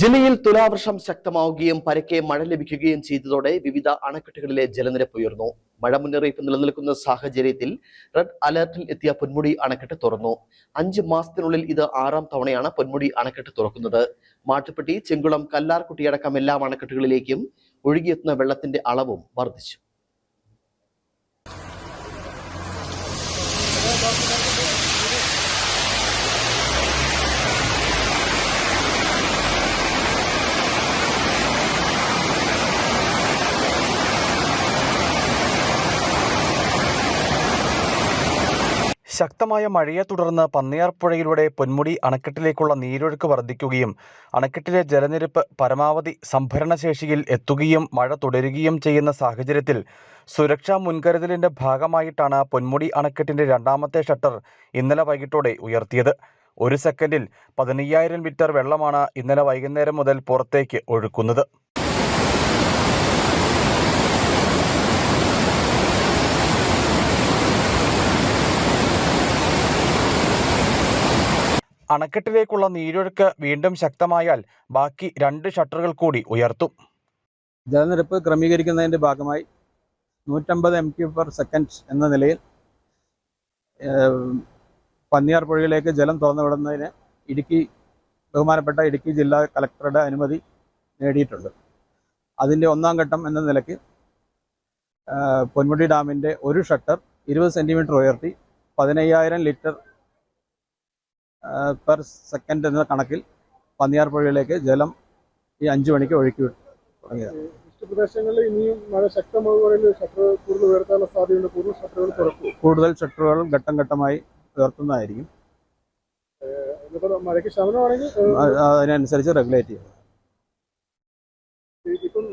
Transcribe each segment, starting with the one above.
ജില്ലയിൽ തുലാവർഷം ശക്തമാവുകയും പരക്കെ മഴ ലഭിക്കുകയും ചെയ്തതോടെ വിവിധ അണക്കെട്ടുകളിലെ ജലനിരപ്പ് ഉയർന്നു. മഴ മുന്നറിയിപ്പ് നിലനിൽക്കുന്ന സാഹചര്യത്തിൽ റെഡ് അലർട്ടിൽ എത്തിയ പൊന്മുടി അണക്കെട്ട് തുറന്നു. അഞ്ച് മാസത്തിനുള്ളിൽ ഇത് ആറാം തവണയാണ് പൊന്മുടി അണക്കെട്ട് തുറക്കുന്നത്. മാട്ടുപ്പെട്ടി ചെങ്കുളം കല്ലാർകുട്ടിയടക്കം എല്ലാ അണക്കെട്ടുകളിലേക്കും ഒഴുകിയെത്തുന്ന വെള്ളത്തിന്റെ അളവും വർദ്ധിച്ചു. ശക്തമായ മഴയെ തുടർന്ന് പന്നിയാർപ്പുഴയിലൂടെ പൊന്മുടി അണക്കെട്ടിലേക്കുള്ള നീരൊഴുക്ക് വർദ്ധിക്കുകയും അണക്കെട്ടിലെ ജലനിരപ്പ് പരമാവധി സംഭരണശേഷിയിൽ എത്തുകയും മഴ തുടരുകയും ചെയ്യുന്ന സാഹചര്യത്തിൽ സുരക്ഷാ മുൻകരുതലിന്റെ ഭാഗമായിട്ടാണ് പൊന്മുടി അണക്കെട്ടിന്റെ രണ്ടാമത്തെ ഷട്ടർ ഇന്നലെ വൈകിട്ടോടെ ഉയർത്തിയത്. ഒരു സെക്കൻഡിൽ പതിനയ്യായിരം ലിറ്റർ വെള്ളമാണ് ഇന്നലെ വൈകുന്നേരം മുതൽ പുറത്തേക്ക് ഒഴുക്കുന്നത്. അണക്കെട്ടിലേക്കുള്ള നീരൊഴുക്ക് വീണ്ടും ശക്തമായാൽ ബാക്കി രണ്ട് ഷട്ടറുകൾ കൂടി ഉയർത്തും. ജലനിരപ്പ് ക്രമീകരിക്കുന്നതിന്റെ ഭാഗമായി നൂറ്റമ്പത് എം ക്യൂ പെർ സെക്കൻഡ് എന്ന നിലയിൽ പന്നിയാർ പുഴയിലേക്ക് ജലം തുറന്നുവിടുന്നതിന് ഇടുക്കി ബഹുമാനപ്പെട്ട ഇടുക്കി ജില്ലാ കലക്ടറുടെ അനുമതി നേടിയിട്ടുണ്ട്. അതിന്റെ ഒന്നാം ഘട്ടം എന്ന നിലയ്ക്ക് പൊന്മുടി ഡാമിന്റെ ഒരു ഷട്ടർ ഇരുപത് സെന്റിമീറ്റർ ഉയർത്തി പതിനയ്യായിരം ലിറ്റർ പെർ സെക്കൻഡ് എന്ന കണക്കിൽ പന്നിയാർ പുഴയിലേക്ക് ജലം ഈ അഞ്ചു മണിക്ക് ഒഴുക്കി തുടങ്ങിയത് പ്രദേശങ്ങളിൽ ഇനിയും മഴ ശക്തമാകുകയാണെങ്കിൽ ഷട്ടർ കൂടുതൽ ഉയർത്താനുള്ള സാധ്യതയുണ്ട്. കൂടുതൽ ഷട്ടറുകൾ തുറക്കും. കൂടുതൽ ഷട്ടറുകൾ ഘട്ടം ഘട്ടമായി ഉയർത്തുന്നതായിരിക്കും. മഴയ്ക്ക് ശമനമാണെങ്കിൽ അതിനനുസരിച്ച് റെഗുലേറ്റ് ചെയ്യും ഇപ്പം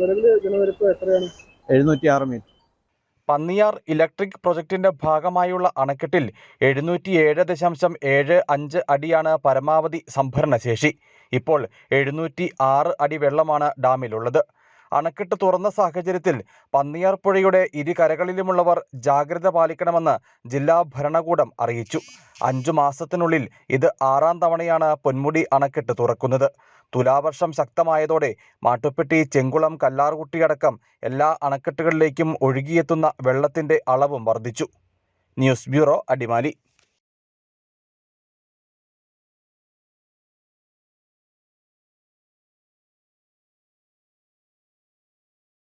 നിലവിൽ ജലനിരപ്പ് എത്രയാണ്? എഴുന്നൂറ്റി ആറ് മീറ്റർ. പന്നിയാർ ഇലക്ട്രിക് പ്രൊജക്ടിന്റെ ഭാഗമായുള്ള അണക്കെട്ടിൽ എഴുന്നൂറ്റിയേഴ് ദശാംശം ഏഴ് അഞ്ച് അടിയാണ് പരമാവധി സംഭരണശേഷി. ഇപ്പോൾ എഴുന്നൂറ്റി ആറ് അടി വെള്ളമാണ് ഡാമിലുള്ളത്. അണക്കെട്ട് തുറന്ന സാഹചര്യത്തിൽ പന്നിയാർ പുഴയുടെ ഇരു ജാഗ്രത പാലിക്കണമെന്ന് ജില്ലാ ഭരണകൂടം അറിയിച്ചു. അഞ്ചു മാസത്തിനുള്ളിൽ ഇത് ആറാം തവണയാണ് പൊന്മുടി അണക്കെട്ട് തുറക്കുന്നത്. തുലാവർഷം ശക്തമായതോടെ മാട്ടുപ്പെട്ടി ചെങ്കുളം കല്ലാർകുട്ടിയടക്കം എല്ലാ അണക്കെട്ടുകളിലേക്കും ഒഴുകിയെത്തുന്ന വെള്ളത്തിന്റെ അളവും വർദ്ധിച്ചു. News bureau Adimali.